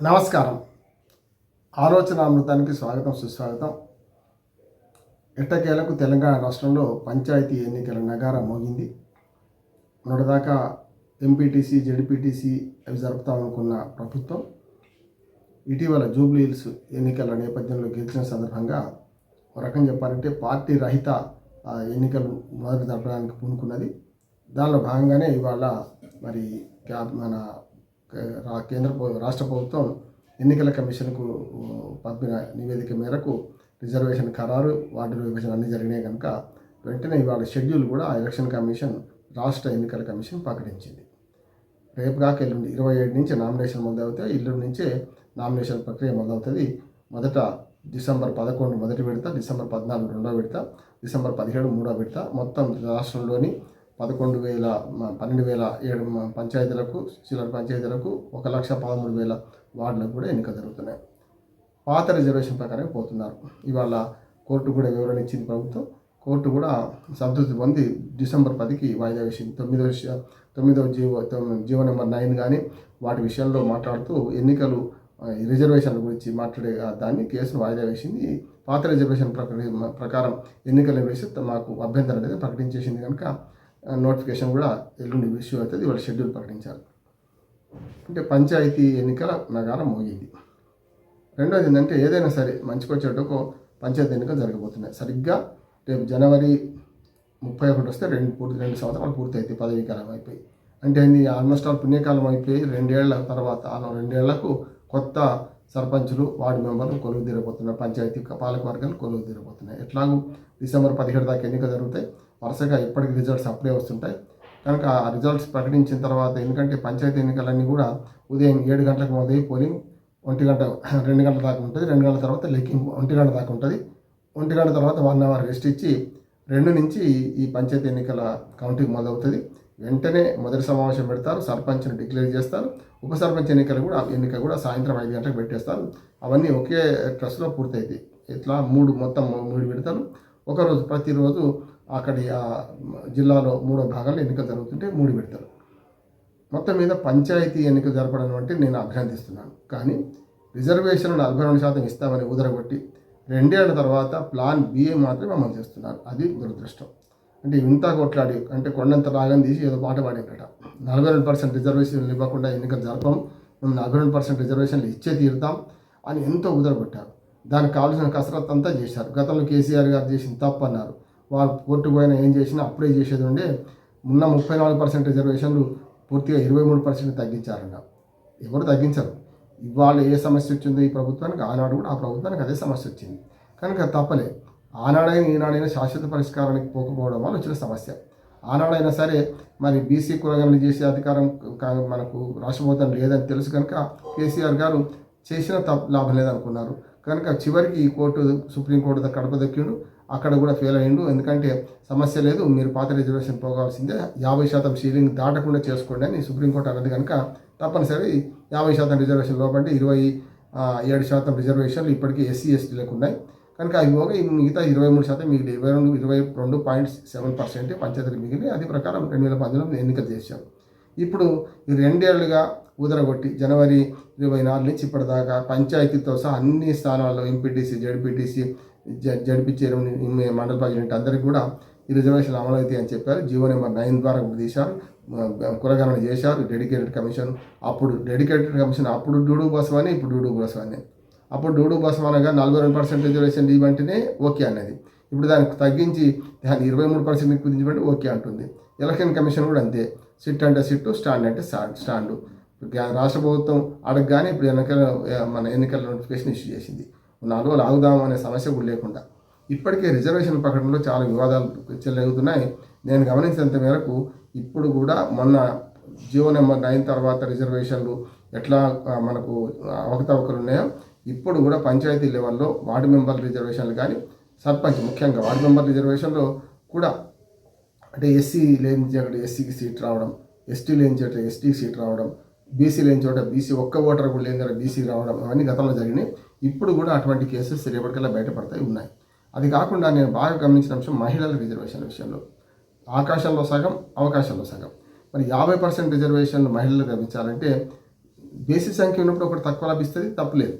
నమస్కారం. ఆలోచన అమృతానికి స్వాగతం సుస్వాగతం. ఎట్టకేలకు తెలంగాణ రాష్ట్రంలో పంచాయతీ ఎన్నికల నగారం మోగింది. మొన్నటిదాకా ఎంపీటీసీ జడ్పీటీసీ అవి జరుపుతామనుకున్న ప్రభుత్వం ఇటీవల జూబ్లీహిల్స్ ఎన్నికల నేపథ్యంలో గెలిచిన సందర్భంగా ఒక రకం చెప్పాలంటే పార్టీ రహిత ఆ, ఎన్నికలు మొదలు జరపడానికి పూనుకున్నది. దానిలో భాగంగానే ఇవాళ మరి క్యాబ్ మన కేంద్ర రాష్ట్ర ప్రభుత్వం ఎన్నికల కమిషన్కు పంపిన నివేదిక మేరకు రిజర్వేషన్ ఖరారు వార్డు విభజన అన్నీ జరిగినాయి కనుక వెంటనే ఇవాళ షెడ్యూల్ కూడా ఆ ఎలక్షన్ కమిషన్ రాష్ట్ర ఎన్నికల కమిషన్ ప్రకటించింది. రేపు కాక ఎల్లుండి ఇరవై ఏడు నుంచి నామినేషన్ మొదలవుతాయి. ఇల్లుండి నుంచే నామినేషన్ ప్రక్రియ మొదలవుతుంది. మొదట డిసెంబర్ పదకొండు మొదటి విడత డిసెంబర్ పద్నాలుగు రెండో విడత డిసెంబర్ పదిహేడు మూడో విడత. మొత్తం రాష్ట్రంలోని పదకొండు వేల పన్నెండు వేల ఏడు పంచాయతీలకు చిల్లర పంచాయతీలకు ఒక లక్ష పదమూడు వేల వార్డులకు కూడా ఎన్నిక జరుగుతున్నాయి. పాత రిజర్వేషన్ ప్రకారమే పోతున్నారు. ఇవాళ కోర్టు కూడా వివరణ ఇచ్చింది ప్రభుత్వం. కోర్టు కూడా సంతృప్తి పొంది డిసెంబర్ పదికి వాయిదా వేసింది. తొమ్మిదవ విషయ- తొమ్మిదవ జీవో జీవో నెంబర్ నైన్ కానీ వాటి విషయంలో మాట్లాడుతూ ఎన్నికలు రిజర్వేషన్ల గురించి మాట్లాడే దాన్ని కేసును వాయిదా వేసింది. పాత రిజర్వేషన్ ప్రకారం ప్రకారం ఎన్నికలు వేసి మాకు అభ్యంతరం అనేది ప్రకటించేసింది కనుక నోటిఫికేషన్ కూడా ఎల్లుండి ఇష్యూ అవుతుంది. వాళ్ళు షెడ్యూల్ ప్రకటించారు. అంటే పంచాయతీ ఎన్నికల నగారం మోగింది. రెండోది ఏంటంటే ఏదైనా సరే మంచికొచ్చేటకు పంచాయతీ ఎన్నికలు జరగబోతున్నాయి. సరిగ్గా రేపు జనవరి ముప్పై ఒకటి వస్తే రెండు పూర్తి రెండు సంవత్సరాలు పూర్తయితే పదవీ కాలం అయిపోయి. అంటే ఇది ఆల్మోస్ట్ ఆల్ పుణ్యకాలం అయిపోయి రెండేళ్ళ తర్వాత ఆ రెండేళ్ళకు కొత్త సర్పంచులు వార్డు మెంబర్లు కొలువు తీరబోతున్నారు పంచాయతీ పాలక వర్గాలు కొలువు తీరబోతున్నాయి ఎట్లాగూ డిసెంబర్ పదిహేడు దాకా ఎన్నికలు జరుగుతాయి. వరుసగా ఇప్పటికి రిజల్ట్స్ అప్పుడే వస్తుంటాయి. కనుక ఆ రిజల్ట్స్ ప్రకటించిన తర్వాత ఎందుకంటే పంచాయతీ ఎన్నికలన్నీ కూడా ఉదయం ఏడు గంటలకు మొదలై పోలింగ్ ఒంటి గంట రెండు గంటల దాకా ఉంటుంది. రెండు గంటల తర్వాత లెక్కింపు ఒంటి గంట దాకా ఉంటుంది. ఒంటి గంట తర్వాత వన్ అవర్ రెస్ట్ ఇచ్చి రెండు నుంచి ఈ పంచాయతీ ఎన్నికల కౌంటింగ్ మొదలవుతుంది. వెంటనే మొదటి సమావేశం పెడతారు. సర్పంచ్ని డిక్లేర్ చేస్తారు. ఉప సర్పంచ్ ఎన్నికలు కూడా ఎన్నిక కూడా సాయంత్రం ఐదు గంటలకు పెట్టేస్తారు. అవన్నీ ఒకే ట్రస్ట్లో పూర్తవుతాయి ఇట్లా మూడు మొత్తం మూడు విడతలు ఒకరోజు ప్రతిరోజు అక్కడి ఆ జిల్లాలో మూడో భాగాల్లో ఎన్నికలు జరుగుతుంటే మూడు పెడతారు మొత్తం మీద పంచాయతీ ఎన్నికలు జరపడం అంటే నేను అభినందిస్తున్నాను. కానీ రిజర్వేషన్ నలభై రెండు శాతం ఇస్తామని ఉదరగొట్టి రెండేళ్ళ తర్వాత ప్లాన్ బిఏ మాత్రమే అమలు చేస్తున్నారు. అది దురదృష్టం. అంటే ఇంత కొట్లాడి అంటే కొండంత రాగం తీసి ఏదో పాట పాడేట నలభై రెండు పర్సెంట్ రిజర్వేషన్లు ఇవ్వకుండా ఎన్నికలు జరపం మేము నలభై రెండు పర్సెంట్ రిజర్వేషన్లు ఇచ్చే తీరుతాం అని ఎంతో ఉదరగొట్టారు దానికి కావాల్సిన కసరత్ అంతా చేశారు. గతంలో కేసీఆర్ గారు చేసిన తప్పు అన్నారు వాళ్ళు కోర్టు పోయినా ఏం చేసినా అప్లై చేసేది ఉండే. ఉన్న ముప్పై నాలుగు పర్సెంట్ రిజర్వేషన్లు పూర్తిగా ఇరవై మూడు పర్సెంట్ తగ్గించారంట. ఎవరు తగ్గించరు. ఇవాళ ఏ సమస్య వచ్చిందో ఈ ప్రభుత్వానికి ఆనాడు కూడా ఆ ప్రభుత్వానికి అదే సమస్య వచ్చింది. కనుక తప్పలే. ఆనాడైనా ఈనాడైనా శాశ్వత పరిష్కారానికి పోకపోవడం వల్ల వచ్చిన సమస్య. ఆనాడైనా సరే మరి బీసీ కులగణన చేసే అధికారం మనకు రాష్ట్రపోతం లేదని తెలుసు కనుక కేసీఆర్ గారు చేసిన తప్ప లాభం లేదనుకున్నారు. కనుక చివరికి ఈ కోర్టు సుప్రీంకోర్టు కడప దక్కిండు. అక్కడ కూడా ఫెయిల్ అయ్యిండు. ఎందుకంటే సమస్య లేదు మీరు పాత రిజర్వేషన్ పోగాల్సిందే యాభై శాతం సీలింగ్ దాటకుండా చేసుకోండి అని సుప్రీంకోర్టు అన్నది కనుక తప్పనిసరి. యాభై శాతం రిజర్వేషన్ లోపంటే ఇరవై ఏడు శాతం రిజర్వేషన్లు ఇప్పటికీ ఎస్సీ ఎస్టీలకు ఉన్నాయి. కనుక అవి పోగా మిగతా ఇరవై మూడు శాతం మిగిలి ఇరవై రెండు ఇరవై రెండు పాయింట్ సెవెన్ పర్సెంట్ పంచాయతీలు మిగిలి అది ప్రకారం రెండు వేల పంతొమ్మిది ఎన్నికలు చేశారు ఇప్పుడు ఈ రెండేళ్ళుగా ఊదరగొట్టి జనవరి ఇరవై నాలుగు నుంచి ఇప్పటిదాకా పంచాయతీతో సహా అన్ని స్థానాల్లో ఎంపీటీసీ జడ్పీటీసీ జడిపించారు మండల ప్రెసిడెంట్ అందరికీ కూడా ఈ రిజర్వేషన్ అమలు అని చెప్పారు. జీవో నెంబర్ నైన్ ద్వారా తీశారు. కురగణన చేశారు. డెడికేటెడ్ కమిషన్ అప్పుడు డెడికేటెడ్ కమిషన్ అప్పుడు డూడు బసవని ఇప్పుడు డూడు బసవని. అప్పుడు డూడు అనగా నలభై రెండు పర్సెంట్ రిజర్వేషన్ ఇవ్వంటేనే ఓకే అన్నది. ఇప్పుడు దానికి తగ్గించి దాన్ని ఇరవై మూడు పర్సెంట్ కుదించబట్టి ఓకే అంటుంది. ఎలక్షన్ కమిషన్ కూడా అంతే. సిట్ అంటే సిట్టు స్టాండ్ అంటే స్టాండ్. స్టాండు రాష్ట్ర ప్రభుత్వం అడగగానే ఇప్పుడు ఎన్నికల మన ఎన్నికల నోటిఫికేషన్ ఇష్యూ చేసింది. నాలుగు రోజులు అనే సమస్య కూడా లేకుండా. ఇప్పటికే రిజర్వేషన్ ప్రకటనలో చాలా వివాదాలు చెల్లెగుతున్నాయి నేను గమనించినంత మేరకు ఇప్పుడు కూడా మొన్న జియో నెంబర్ నైన్ తర్వాత రిజర్వేషన్లు ఎట్లా మనకు అవకతవకలు ఉన్నాయో ఇప్పుడు కూడా పంచాయతీ లెవెల్లో వార్డు మెంబర్ రిజర్వేషన్లు కానీ సర్పంచ్ ముఖ్యంగా వార్డు మెంబర్ రిజర్వేషన్లో కూడా అంటే ఎస్సీ లేని చోట ఎస్సీకి సీట్ రావడం ఎస్టీ లేని చోట ఎస్టీకి సీట్ రావడం బీసీ లేని చోట బీసీ ఒక్క ఓటర్ కూడా లేని చోట బీసీ రావడం అవన్నీ గతంలో జరిగినాయి. ఇప్పుడు కూడా అటువంటి కేసెస్ రేపటికల్లా బయటపడతాయి ఉన్నాయి. అది కాకుండా నేను బాగా గమనించిన అంశం మహిళల రిజర్వేషన్ విషయంలో. ఆకాశంలో సగం అవకాశంలో సగం. మరి యాభై పర్సెంట్ రిజర్వేషన్లు మహిళలు లభించాలంటే బేసి సంఖ్య ఉన్నప్పుడు ఒకటి తక్కువ లభిస్తుంది తప్పులేదు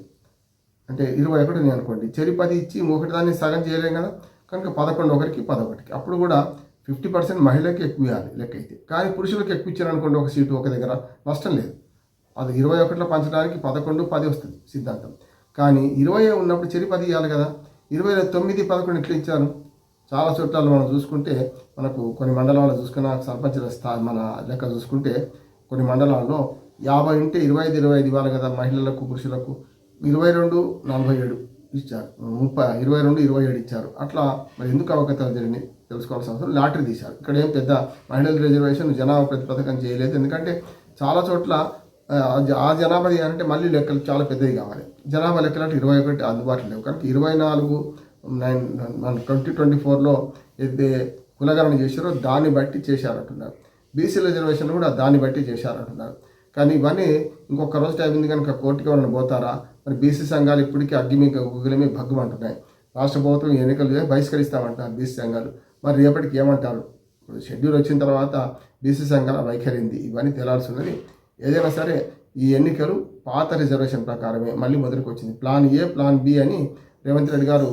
అంటే ఇరవై ఒకటి నేను అనుకోండి చెరి పది ఇచ్చి ఒకటి దాన్ని సగం చేయలేం కదా. కనుక పదకొండు ఒకరికి పదొకటికి. అప్పుడు కూడా ఫిఫ్టీ పర్సెంట్ మహిళకి ఎక్కువ ఇవ్వాలి లెక్క అయితే కానీ పురుషులకు ఎక్కువ ఇచ్చారు అనుకోండి ఒక సీటు ఒక దగ్గర నష్టం లేదు. అది ఇరవై ఒకటిలో పంచడానికి పదకొండు పది వస్తుంది సిద్ధాంతం. కానీ ఇరవై ఉన్నప్పుడు చెరి పది ఇవ్వాలి కదా. ఇరవై తొమ్మిది పదకొండు ఇట్లా ఇచ్చారు చాలా చోట్ల మనం చూసుకుంటే మనకు కొన్ని మండలాలు చూసుకున్న సర్పంచుల స్థా మన లెక్క చూసుకుంటే కొన్ని మండలాల్లో యాభై ఉంటే ఇరవై ఐదు ఇరవై ఐదు ఇవ్వాలి కదా మహిళలకు పురుషులకు. ఇరవై రెండు నలభై ఏడు ఇచ్చారు. ముప్పై ఇరవై రెండు ఇరవై ఏడు ఇచ్చారు. అట్లా మరి ఎందుకు అవకతవకలు జరిగినాయి తెలుసుకోవాల్సిన అవసరం లాటరీ తీశారు. ఇక్కడ ఏం పెద్ద మహిళల రిజర్వేషన్ జనాభా ప్రతిపథకం చేయలేదు. ఎందుకంటే చాలా చోట్ల ఆ, జనాభా అంటే మళ్ళీ లెక్కలు చాలా పెద్దవి కావాలి. జనాభా లెక్కలు అంటే ఇరవై ఒకటి అందుబాటులో లేవు. కనుక ఇరవై నాలుగు నైన్ మన ట్వంటీ ట్వంటీ ఫోర్లో ఏదైతే కులగణన చేశారో దాన్ని బట్టి చేశారంటున్నారు. బీసీ రిజర్వేషన్ కూడా దాన్ని బట్టి చేశారంటున్నారు. కానీ ఇవన్నీ ఇంకొక రోజు టైం ఉంది కనుక కోర్టుకి ఎవరైనా పోతారా? మరి బీసీ సంఘాలు ఇప్పటికీ అగ్గి మీకు భగ్గుమంటున్నాయి. రాష్ట్ర ప్రభుత్వం ఎన్నికలు బహిష్కరిస్తామంటారు బీసీ సంఘాలు. మరి రేపటికి ఏమంటారు? ఇప్పుడు షెడ్యూల్ వచ్చిన తర్వాత బీసీ సంఘాల వైఖరింది ఇవన్నీ తేలాల్సి ఉన్నది. ఏదైనా సరే ఈ ఎన్నికలు పాత రిజర్వేషన్ ప్రకారమే మళ్ళీ మొదలుకు వచ్చింది ప్లాన్ ఏ ప్లాన్ బి అని రేవంత్ రెడ్డి గారు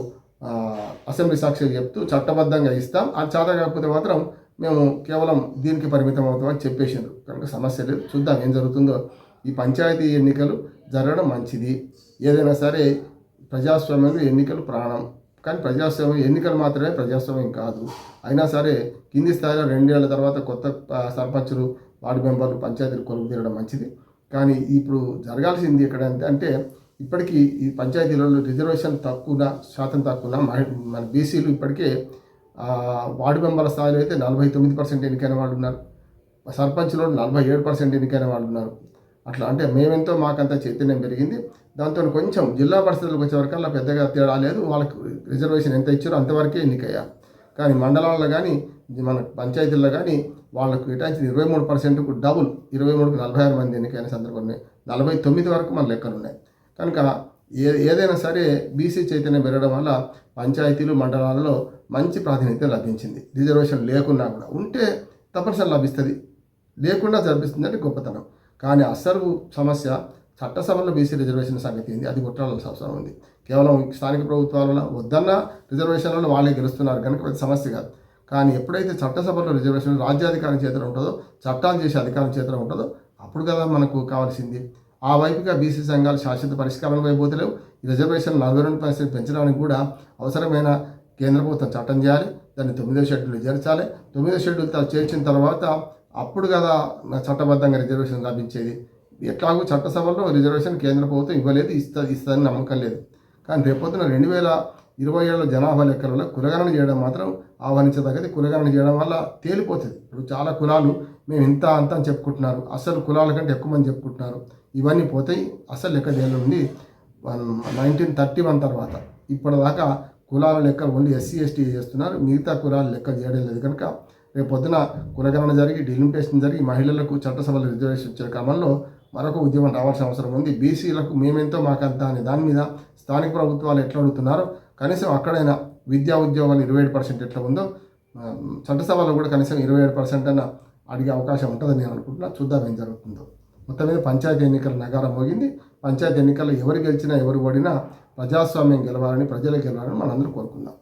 అసెంబ్లీ సాక్షిగా చెప్తూ చట్టబద్ధంగా ఇస్తాం. అది చేత కాకపోతే మాత్రం మేము కేవలం దీనికి పరిమితం అవుతామని చెప్పేసిండ్రు. కనుక సమస్య లేదు. చూద్దాం ఏం జరుగుతుందో. ఈ పంచాయతీ ఎన్నికలు జరగడం మంచిది. ఏదైనా సరే ప్రజాస్వామ్యంలో ఎన్నికలు ప్రాణం. కానీ ప్రజాస్వామ్యం ఎన్నికలు మాత్రమే ప్రజాస్వామ్యం కాదు. అయినా సరే కింది స్థాయిలో రెండేళ్ళ తర్వాత కొత్త సర్పంచులు వార్డు మెంబర్లు పంచాయతీలు కొలుపు తీరడం మంచిది. కానీ ఇప్పుడు జరగాల్సింది ఎక్కడ అంటే అంటే ఇప్పటికీ ఈ పంచాయతీలలో రిజర్వేషన్ తక్కువ శాతం తక్కువ మన బీసీలు ఇప్పటికే వార్డు మెంబర్ల స్థాయిలో అయితే నలభై తొమ్మిది పర్సెంట్ ఎన్నికైన వాళ్ళు ఉన్నారు. సర్పంచ్లో నలభై ఏడు పర్సెంట్ ఎన్నికైన వాళ్ళు ఉన్నారు. అట్లా అంటే మేమెంతో మాకంత చైతన్యం పెరిగింది. దాంతో కొంచెం జిల్లా పరిస్థితులకు వచ్చేవరకల్లా పెద్దగా తేడా లేదు. వాళ్ళకి రిజర్వేషన్ ఎంత ఇచ్చారో అంతవరకే ఎన్నికయ్యారు. కానీ మండలాల్లో కానీ మన పంచాయతీల్లో కానీ వాళ్ళకు కేటాయించిన ఇరవై మూడు పర్సెంట్కు డబుల్ ఇరవై మూడుకు నలభై ఆరు మంది ఎన్నికైన సందర్భం నలభై తొమ్మిది వరకు మన లెక్కలు ఉన్నాయి కనుక ఏ ఏదైనా సరే బీసీ చైతన్యం పెరగడం వల్ల పంచాయతీలు మండలాలలో మంచి ప్రాతినిధ్యం లభించింది. రిజర్వేషన్ లేకున్నా కూడా. ఉంటే తప్పనిసరి లభిస్తుంది. లేకుండా జరిపిస్తుంది అంటే గొప్పతనం. కానీ అసలు సమస్య చట్టసభలో బీసీ రిజర్వేషన్ సంగతి ఏంది? అది కొట్టాల్సిన అవసరం ఉంది. కేవలం స్థానిక ప్రభుత్వాలలో వద్దన్న రిజర్వేషన్లలో వాళ్ళే గెలుస్తున్నారు కనుక అది సమస్య కాదు. కానీ ఎప్పుడైతే చట్టసభలో రిజర్వేషన్ రాజ్యాధికారం చేతిలో ఉంటుందో చట్టాలు చేసే అధికారం చేతిలో ఉంటుందో అప్పుడు కదా మనకు కావాల్సింది. ఆ వైపుగా బీసీ సంఘాలు శాశ్వత పరిష్కారం వైపోతలేవు ఈ రిజర్వేషన్ నలభై రెండు పర్సెంట్ పెంచడానికి కూడా అవసరమైన కేంద్ర ప్రభుత్వం చట్టం చేయాలి. దాన్ని తొమ్మిదో షెడ్యూల్ చేర్చాలి. తొమ్మిదో షెడ్యూల్ చేర్చిన తర్వాత అప్పుడు కదా చట్టబద్ధంగా రిజర్వేషన్ లభించేది. ఎట్లాగో చట్టసభలో రిజర్వేషన్ కేంద్ర ప్రభుత్వం ఇవ్వలేదు ఇస్తా ఇస్తుందని నమ్మకం లేదు. కానీ రేపొద్దున రెండు వేల ఇరవై ఏళ్ళ జనాభా లెక్కలలో కులగణన చేయడం మాత్రం ఆహ్వానించదగ్గది. కులగణన చేయడం వల్ల తేలిపోతుంది. ఇప్పుడు చాలా కులాలు మేము ఇంత అంత అని చెప్పుకుంటున్నారు. అసలు కులాల కంటే ఎక్కువ మంది చెప్పుకుంటున్నారు. ఇవన్నీ పోతాయి. అసలు లెక్క చేయడం ఉంది. నైన్టీన్ థర్టీ వన్ తర్వాత ఇప్పటిదాకా కులాల లెక్క ఓన్లీ ఎస్సీ ఎస్టీ చేస్తున్నారు. మిగతా కులాల లెక్క చేయడం లేదు. కనుక రేపు పొద్దున కులగణన జరిగి డిలిమిటేషన్ జరిగి మహిళలకు చట్టసభల రిజర్వేషన్ ఇచ్చే క్రమంలో మరొక ఉద్యమం రావాల్సిన అవసరం ఉంది. బీసీలకు మేమెంతో మాకంత అనే దాని మీద స్థానిక ప్రభుత్వాలు ఎట్లా అడుగుతున్నారో? కనీసం అక్కడైనా విద్యా ఉద్యోగాలు ఇరవై ఏడు పర్సెంట్ ఎట్లా ఉందో చట్టసభలో కూడా కనీసం ఇరవై ఏడు పర్సెంట్ అన్న అడిగే అవకాశం ఉంటుందని నేను అనుకుంటున్నా. చూద్దాం ఏం జరుగుతుందో. మొత్తం మీద పంచాయతీ ఎన్నికల నగారం మోగింది. పంచాయతీ ఎన్నికల్లో ఎవరు గెలిచినా ఎవరు ఓడినా ప్రజాస్వామ్యం గెలవాలని ప్రజలు గెలవాలని మనందరూ కోరుకుందాం.